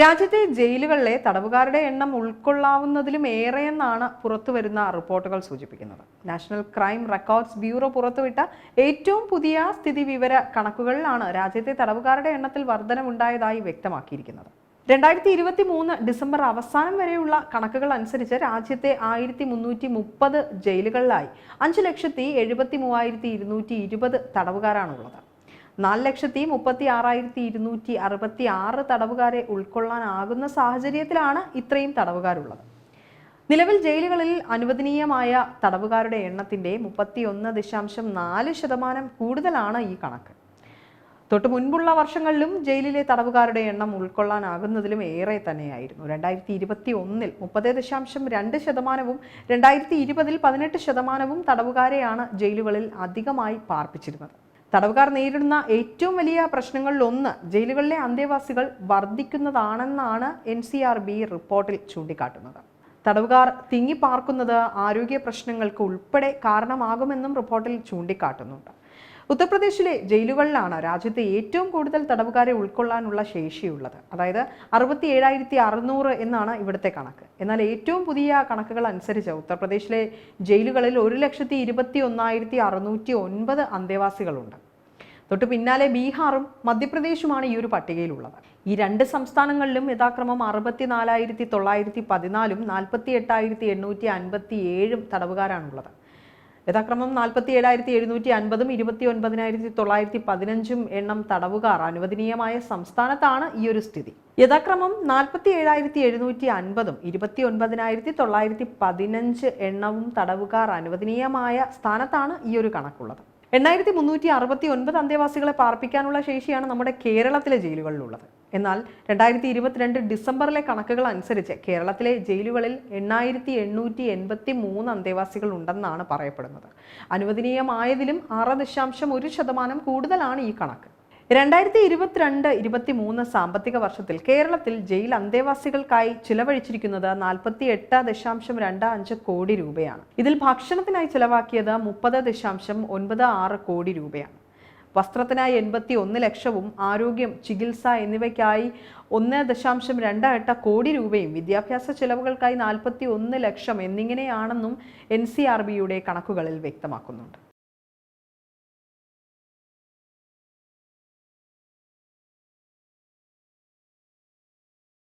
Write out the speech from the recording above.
രാജ്യത്തെ ജയിലുകളിലെ തടവുകാരുടെ എണ്ണം ഉൾക്കൊള്ളാവുന്നതിലും ഏറെയെന്നാണ് പുറത്തുവരുന്ന റിപ്പോർട്ടുകൾ സൂചിപ്പിക്കുന്നത്. നാഷണൽ ക്രൈം റെക്കോർഡ്സ് ബ്യൂറോ പുറത്തുവിട്ട ഏറ്റവും പുതിയ സ്ഥിതി വിവര കണക്കുകളിലാണ് രാജ്യത്തെ തടവുകാരുടെ എണ്ണത്തിൽ വർധനമുണ്ടായതായി വ്യക്തമാക്കിയിരിക്കുന്നത്. രണ്ടായിരത്തി ഇരുപത്തി മൂന്ന് ഡിസംബർ അവസാനം വരെയുള്ള കണക്കുകൾ അനുസരിച്ച് രാജ്യത്തെ ആയിരത്തി മുന്നൂറ്റി മുപ്പത് ജയിലുകളിലായി അഞ്ച് ലക്ഷത്തി എഴുപത്തി മൂവായിരത്തി ഇരുന്നൂറ്റി ഇരുപത് തടവുകാരാണുള്ളത്. നാല് ലക്ഷത്തി മുപ്പത്തി ആറായിരത്തി ഇരുന്നൂറ്റി അറുപത്തി ആറ് തടവുകാരെ ഉൾക്കൊള്ളാനാകുന്ന സാഹചര്യത്തിലാണ് ഇത്രയും തടവുകാരുള്ളത്. നിലവിൽ ജയിലുകളിൽ അനുവദനീയമായ തടവുകാരുടെ എണ്ണത്തിന്റെ മുപ്പത്തിയൊന്ന് ദശാംശം നാല് ശതമാനം കൂടുതലാണ് ഈ കണക്ക്. തൊട്ട് മുൻപുള്ള വർഷങ്ങളിലും ജയിലിലെ തടവുകാരുടെ എണ്ണം ഉൾക്കൊള്ളാനാകുന്നതിലും ഏറെ തന്നെയായിരുന്നു. രണ്ടായിരത്തി ഇരുപത്തി ഒന്നിൽ മുപ്പത് ദശാംശം രണ്ട് ശതമാനവും രണ്ടായിരത്തി ഇരുപതിൽ പതിനെട്ട് ശതമാനവും തടവുകാരെയാണ് ജയിലുകളിൽ അധികമായി പാർപ്പിച്ചിരുന്നത്. തടവുകാർ നേരിടുന്ന ഏറ്റവും വലിയ പ്രശ്നങ്ങളിലൊന്ന് ജയിലുകളിലെ അന്തേവാസികൾ വർദ്ധിക്കുന്നതാണെന്നാണ് എൻ സി ആർ ബി റിപ്പോർട്ടിൽ ചൂണ്ടിക്കാട്ടുന്നത്. തടവുകാർ തിങ്ങിപ്പാർക്കുന്നത് ആരോഗ്യ പ്രശ്നങ്ങൾക്ക് ഉൾപ്പെടെ കാരണമാകുമെന്നും റിപ്പോർട്ടിൽ ചൂണ്ടിക്കാട്ടുന്നുണ്ട്. ഉത്തർപ്രദേശിലെ ജയിലുകളിലാണ് രാജ്യത്തെ ഏറ്റവും കൂടുതൽ തടവുകാരെ ഉൾക്കൊള്ളാനുള്ള ശേഷിയുള്ളത്. അതായത് അറുപത്തി ഏഴായിരത്തി അറുന്നൂറ് എന്നാണ് ഇവിടുത്തെ കണക്ക്. എന്നാൽ ഏറ്റവും പുതിയ കണക്കുകൾ അനുസരിച്ച് ഉത്തർപ്രദേശിലെ ജയിലുകളിൽ ഒരു ലക്ഷത്തി ഇരുപത്തി ഒന്നായിരത്തി അറുന്നൂറ്റി ഒൻപത് അന്തേവാസികളുണ്ട്. തൊട്ട് പിന്നാലെ ബീഹാറും മധ്യപ്രദേശുമാണ് ഈ ഒരു പട്ടികയിലുള്ളത്. ഈ രണ്ട് സംസ്ഥാനങ്ങളിലും യഥാക്രമം അറുപത്തി നാലായിരത്തി തൊള്ളായിരത്തി പതിനാലും നാൽപ്പത്തി എട്ടായിരത്തി എണ്ണൂറ്റി അൻപത്തി ഏഴും തടവുകാരാണുള്ളത്. യഥാക്രമം നാൽപ്പത്തി ഏഴായിരത്തി എഴുന്നൂറ്റി അൻപതും ഇരുപത്തി ഒൻപതിനായിരത്തി തൊള്ളായിരത്തി പതിനഞ്ചും എണ്ണം തടവുകാർ അനുവദനീയമായ സംസ്ഥാനത്താണ് ഈ ഒരു സ്ഥിതി. യഥാക്രമം നാൽപ്പത്തി ഏഴായിരത്തി എഴുന്നൂറ്റി അൻപതും ഇരുപത്തി ഒൻപതിനായിരത്തി തൊള്ളായിരത്തി പതിനഞ്ച് എണ്ണവും തടവുകാർ അനുവദനീയമായ സ്ഥാനത്താണ് ഈ ഒരു കണക്കുള്ളത്. എണ്ണായിരത്തി മുന്നൂറ്റി അറുപത്തി ഒൻപത് അന്തേവാസികളെ പാർപ്പിക്കാനുള്ള ശേഷിയാണ് നമ്മുടെ കേരളത്തിലെ ജയിലുകളിലുള്ളത്. എന്നാൽ രണ്ടായിരത്തി ഇരുപത്തിരണ്ട് ഡിസംബറിലെ കണക്കുകൾ അനുസരിച്ച് കേരളത്തിലെ ജയിലുകളിൽ എണ്ണായിരത്തി എണ്ണൂറ്റി എൺപത്തി മൂന്ന് അന്തേവാസികൾ ഉണ്ടെന്നാണ് പറയപ്പെടുന്നത്. അനുവദനീയമായതിലും ആറ് ദശാംശം ഒരു ശതമാനം കൂടുതലാണ് ഈ കണക്ക്. രണ്ടായിരത്തി ഇരുപത്തിരണ്ട് ഇരുപത്തി മൂന്ന് സാമ്പത്തിക വർഷത്തിൽ കേരളത്തിൽ ജയിൽ അന്തേവാസികൾക്കായി ചിലവഴിച്ചിരിക്കുന്നത് നാൽപ്പത്തി എട്ട് ദശാംശം രണ്ട് അഞ്ച് കോടി രൂപയാണ്. ഇതിൽ ഭക്ഷണത്തിനായി ചിലവാക്കിയത് മുപ്പത് ദശാംശം ഒൻപത് ആറ് കോടി രൂപയാണ്. വസ്ത്രത്തിനായി എൺപത്തി ഒന്ന് ലക്ഷവും ആരോഗ്യം ചികിത്സ എന്നിവയ്ക്കായി ഒന്ന് ദശാംശം രണ്ട് എട്ട് കോടി രൂപയും വിദ്യാഭ്യാസ ചെലവുകൾക്കായി നാൽപ്പത്തി ഒന്ന് ലക്ഷം എന്നിങ്ങനെയാണെന്നും എൻ സി ആർ ബിയുടെ കണക്കുകളിൽ വ്യക്തമാക്കുന്നുണ്ട്.